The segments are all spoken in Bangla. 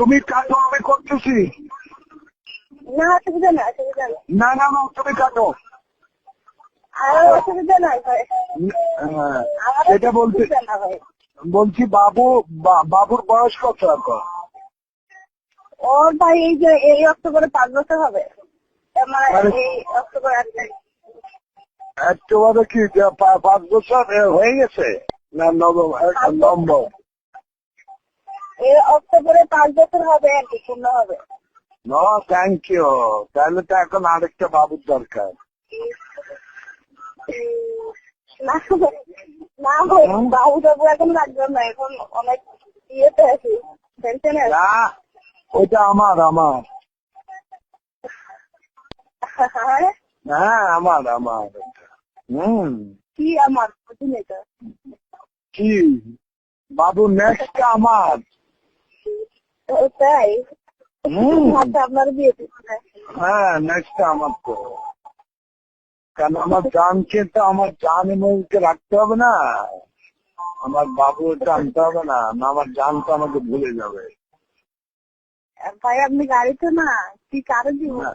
তুমি কাটো আমি করতেছি। না অসুবিধা না অসুবিধা না না না তুমি কাটো। অসুবিধা নাই হ্যাঁ, বলতে ভাই। বলছি বাবু বাবুর বয়স কত এখন? ওর ভাই এই যে এই অক্টোবরে পাঁচ বছর হবে। আরে- এই অক্টোবর কি পাঁচ বছর হয়ে গেছে? না নবম নবম? এই অক্টোবরে পাঁচ বছর হবে আর কি পূর্ণ হবে। নো থ্যাংক ইউ তাহলে তো এখন আরেকটা বাবুর দরকার। না বাবু টাবু এখন লাগবে না এখন অনেক ইয়েতে আছি টেনশনে না ওইটা আমার আমার। হ্যাঁ? আমার আমার হুম। কি আমার? কি? বাবু নেক্সট আমার। তাই? আপনার বিয়ে হ্যাঁ নেক্সট আমার তো কেন আমার জানকে তো আমার জান এমনকে রাখতে হবে না। আমার বাবু জানতে হবে না না আমার জান তো আমাকে ভুলে যাবে। ভাই আপনি গাড়িতে না? কি কারও কি না।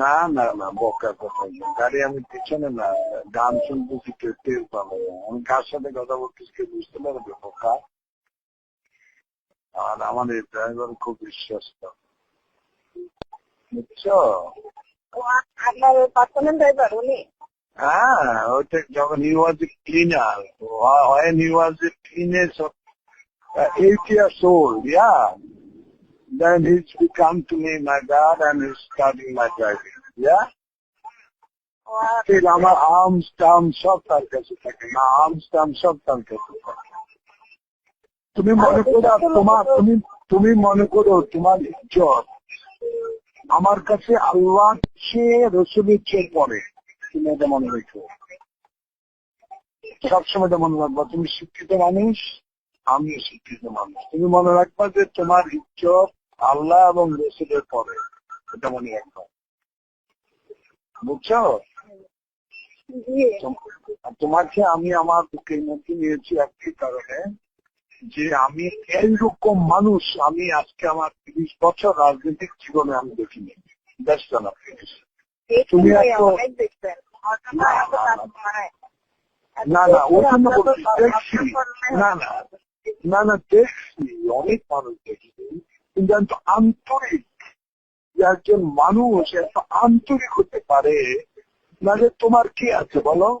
না না বকা কথা। গাড়ি আমি পিছনে না গান শুনতেছি কেউ টের পাবে না। আমি কার সাথে কথা বলতেছি বুঝতে পারবে বোকা। আর আমার এই ড্রাইভার খুব বিশ্বস্ত বুঝছো ও আ- আপনার পার্সোনাল ড্রাইভার উনি হ্যাঁ ওইটা যখন he was a cleaner when he was a teenage of uh, eight years old yeah then he's become to me my dad and he's starting my driving yeah ও আ- ঠিক আমার আর্মস টার্ম সব তার কাছে থাকে না আর্মস টার্ম সব তার কাছে থাকে তুমি মনে করো তোমার তুমি তুমি মনে করো তোমার ইজ্জত। আমার কাছে আল্লাহ চেয়ে রসুলের চেয়ে পরে। তুমি এটা মনে রেখো। সবসময় এটা মনে রাখবা তুমি শিক্ষিত মানুষ আমিও শিক্ষিত মানুষ। তুমি মনে রাখবা যে তোমার ইজ্জত আল্লাহ এবং রসুলের পরে। এটা মনে রাখবা। বুঝছ? তোমাকে আমি আমার বুকের মধ্যে নিয়েছি একটি কারণে। যে আমি এইরকম মানুষ আমি আজকে আমার তিরিশ বছর রাজনৈতিক জীবনে আমি দেখিনি। ব্যস্ত না তুমি না, না না। ওই জন্য দেখছি। না না। না না দেখছি। অনেক মানুষ দেখছি। কিন্তু এত আন্তরিক যে একজন মানুষ এত আন্তরিক হতে পারে না যে তোমার কি আছে বলো?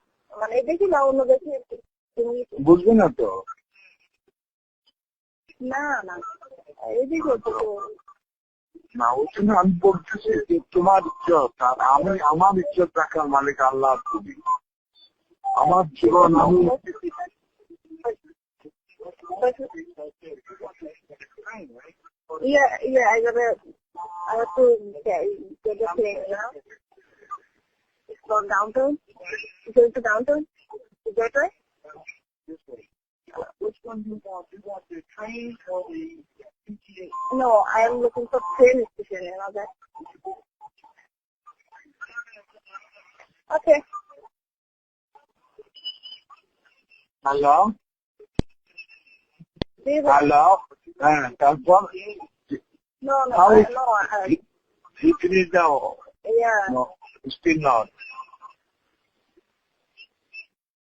মানে দেখি না অন্য দেখি বুঝবে না তো? না না এই দেখো তো। না ওই জন্য আমি বলতেছি যে তোমার ইজ্জত আর আমি আমার ইজ্জত রাখার মালিক আল্লাহ তুমি। আমার জীবন আমি Yeah, yeah, I gotta, I have to get, get the plane now. It's from downtown? Is it the downtown? Is that right? Which one do you want? Do you want the train or the PTA? No, I am looking for train station and all that. Okay. Hello? Hello? Eh, uh, confirm? No, no, How is, no. Uh, it is now. Yeah. No, still not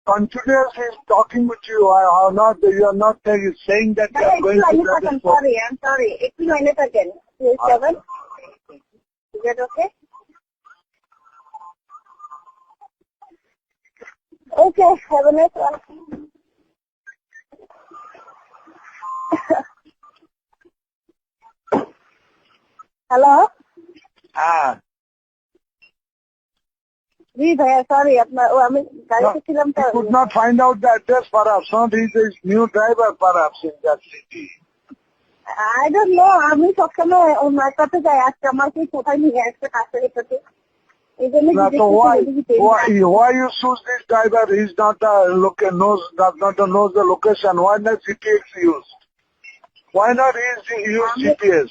Continuously is talking with you. I are not. You are not uh, saying that you But are going actually, to I'm get I'm it for- sorry, I'm sorry. एक minute again. Three seven. Is that okay? Okay, have a nice one. Hello? হ্যাঁ জি ভাইয়া সরি আপনার ও আমি গাড়িতে ছিলাম তো You could not find out the address perhaps, not he is a new driver perhaps in that city. I don't know আমি সবসময় ওনার কাছে যাই আজকে আমার কি কোথায় নিয়ে আসছে কাছের কাছে এই জন্য Now, জিজ্ঞেস so why, করছি why, why you choose this driver? He's not a look knows does not knows the location. Why not GPS used? Why not use use GPS?